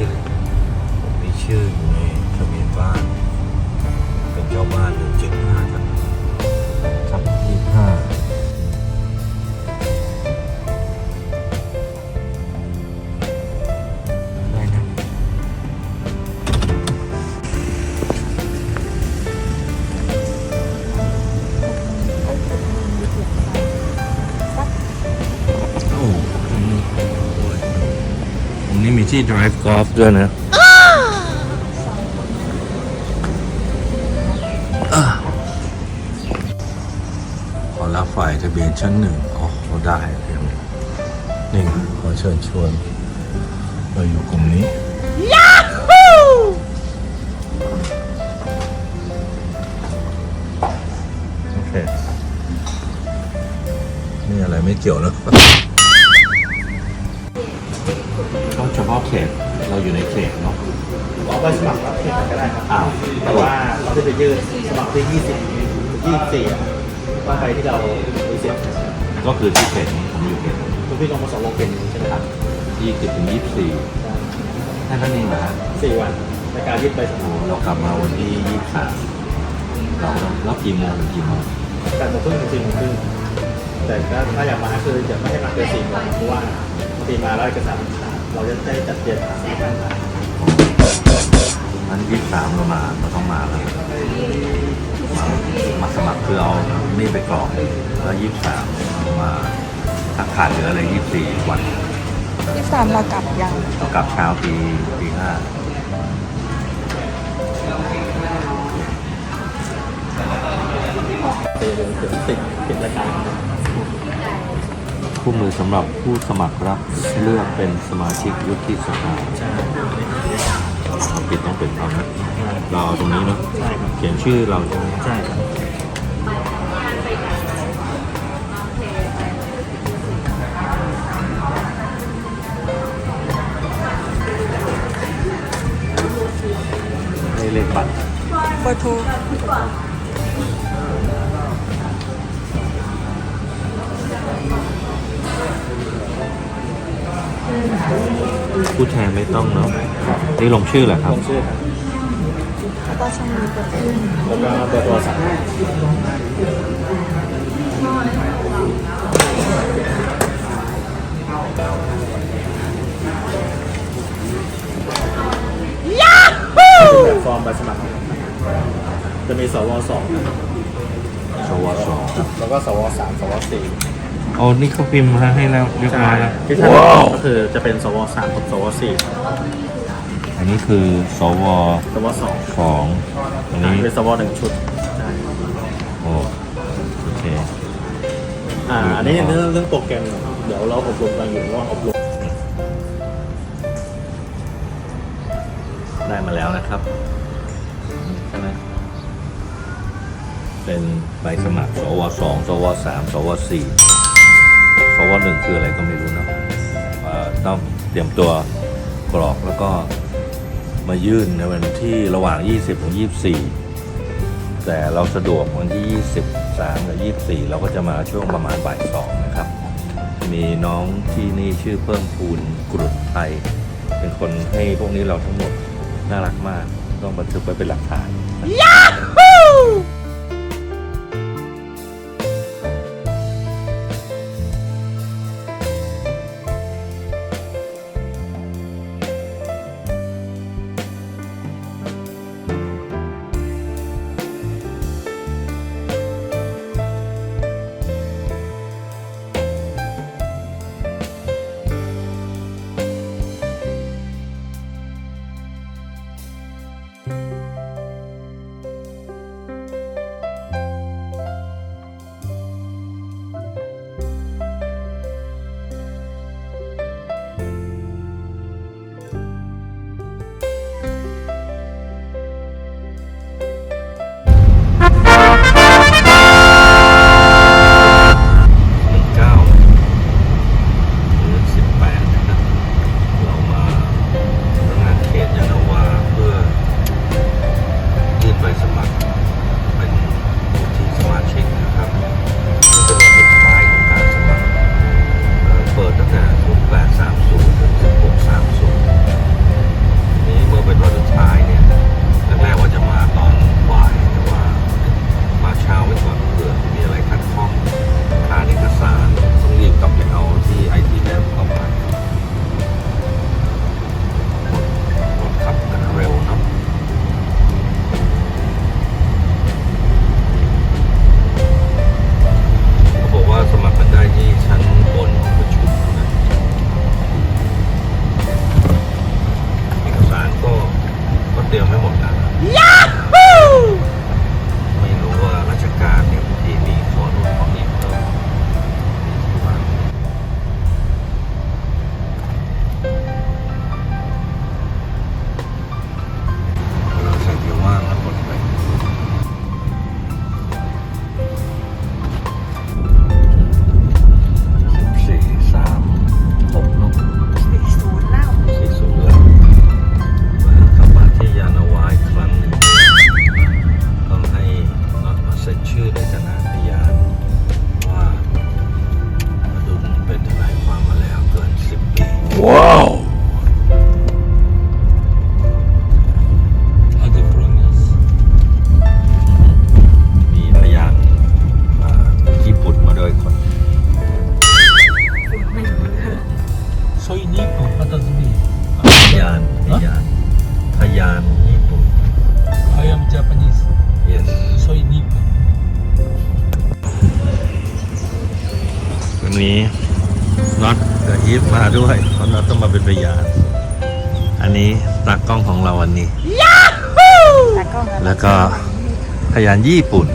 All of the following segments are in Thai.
ที่ผมมีชื่ออยู่ในทะเบียนบ้าน เป็นเจ้าบ้านเลย ที่ drive golf ด้วยนะขอรับฝ่ายทะเบียนชั้นหนึ่งอ๋อได้เพียงนี่ขอเชิญชวน เราอยู่กลุ่มนี้โอเค นี่อะไรไม่เกี่ยวแล้วาะเขตเราอยู่ในเขตเนาะขอไปสมัครรับเขตก็ได้ครับอ้าวแต่ว่าเราจะไปยื่นสมัครที่20 24อะต้องไปที่เราไปเสียก็คือที่เขตนี้ผมอยู่เขตคุณพี่ลงมาสองโลเป็นใช่ไหมครับยี่สิบถึงยี่สิบสี่แค่นั้นเองนะสี่วันในการยื่นไปสมัครเรากลับมาวันที่ยี่สิบสามเราแล้วกี่โมงถึงกี่โมงแปดโมงครึ่งถึงสี่โมงครึ่งแต่ถ้าถ้าอยากมาคือจะไม่ให้มาเกินสี่โมงเพราะว่าบางทีมาแล้วเอกสารมันขาด เราจะได้จัดเตรียมหาที่ตั้งขายนั้นยี่สิบสามเรามาเราต้องมาแล้วมามาสมัครคือเอานี่ไปกรอกแล้วยี่สิบสามมาถ้าขาดเหลืออะไรยี่สิบสี่วันยี่สามเรากลับยังเรากลับเช้าปีปีห้าจะเดินถึงสิบสิบรายการ ครับคู่มือสำหรับผู้สมัครรับเลือกเป็นสมาชิกวุฒิสภาใช่ต้องปิดต้องปิดเอานะเราเอาตรงนี้เนาะใช่ครับเขียนชื่อเราใช่ไหมใช่ครับให้เลขบัตรเบอร์โทร ผู้แทนไม่ต้องเนาะนี่ลงชื่อเหรอครับลงชื่อครับแล้วก็ช่องนี้เปิดขึ้นแล้วก็เบอร์โทรศัพท์แบบฟอร์มใบสมัคร จะมีสวสองสวสองแล้วก็สวสามสวสี่ โอ้นี่เขาพิมพ์มาให้แล้วเรียบร้อยแล้วที่ท่านก็คือจะเป็นสวสามกับสวสี่อันนี้คือสวสวสองสองอันนี้เป็นสวหนึ่งชุดใช่โอ้โอเคอ่าอันนี้เรื่องเรื่องโปรแกรมเดี๋ยวเราอบรมกันอยู่ระหว่างอบรมได้มาแล้วนะครับใช่ไหมเป็นใบสมัครสวสองสวสามสวสี่ สวหนึ่งคืออะไรก็ไม่รู้เนอะต้องเตรียมตัวกรอกแล้วก็มายื่นในวันที่ระหว่าง 20 ถึง 24 แต่เราสะดวกวันที่ 23 กับ 24 เราก็จะมาช่วงประมาณบ่ายสองนะครับ มีน้องที่นี่ชื่อเพิ่มพูนกรุดไทย เป็นคนให้พวกนี้เราทั้งหมด น่ารักมาก ต้องบันทึกไว้เป็นหลักฐานา มาด้วย เพราะน็อตต้องมาเป็นพยานอันนี้ตากล้องของเราวันนี้แต่ก็แล้วก็พยานญี่ปุ่น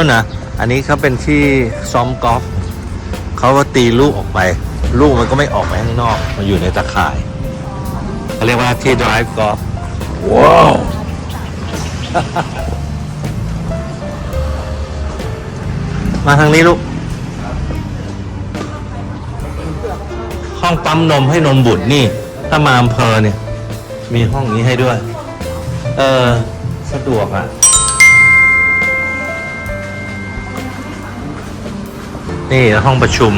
นู่นนะอันนี้เขาเป็นที่ซ้อมกอล์ฟเขาก็ตีลูกออกไป ลูกมันก็ไม่ออกไปข้างนอก มันอยู่ในตะข่ายเขาเรียกว่าที่ drive golf ว้าวมาทางนี้ลูก ห้องปั๊มนมให้นมบุตรนี่ ถ้ามาอำเภอเนี่ย มีห้องนี้ให้ด้วย เออ สะดวกอะ นี่ห้องประชุม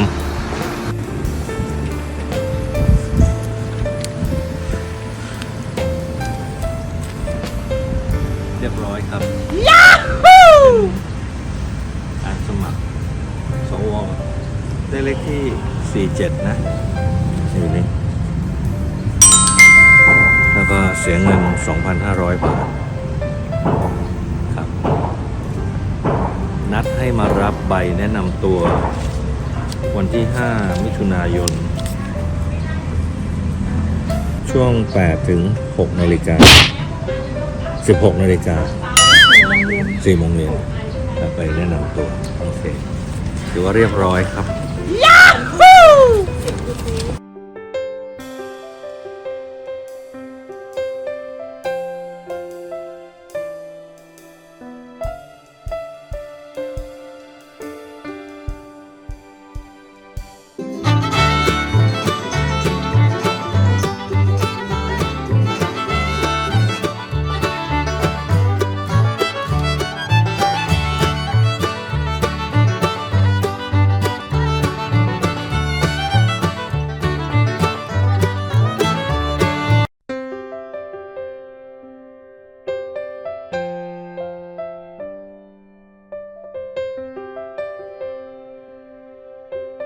เรียบร้อยครับยาฮูการสมัครสวได้เลขที่ 47 นะอยู่นี่แล้วก็เสียเงิน 2,500 บาทครับนัดให้มารับใบแนะนำตัว วันที่ 5 มิถุนายน ช่วง 8 ถึง 6 นาฬิกา 16 นาฬิกา4โมงเย็นไปแนะนำตัวโอเคถือว่าเรียบร้อยครับ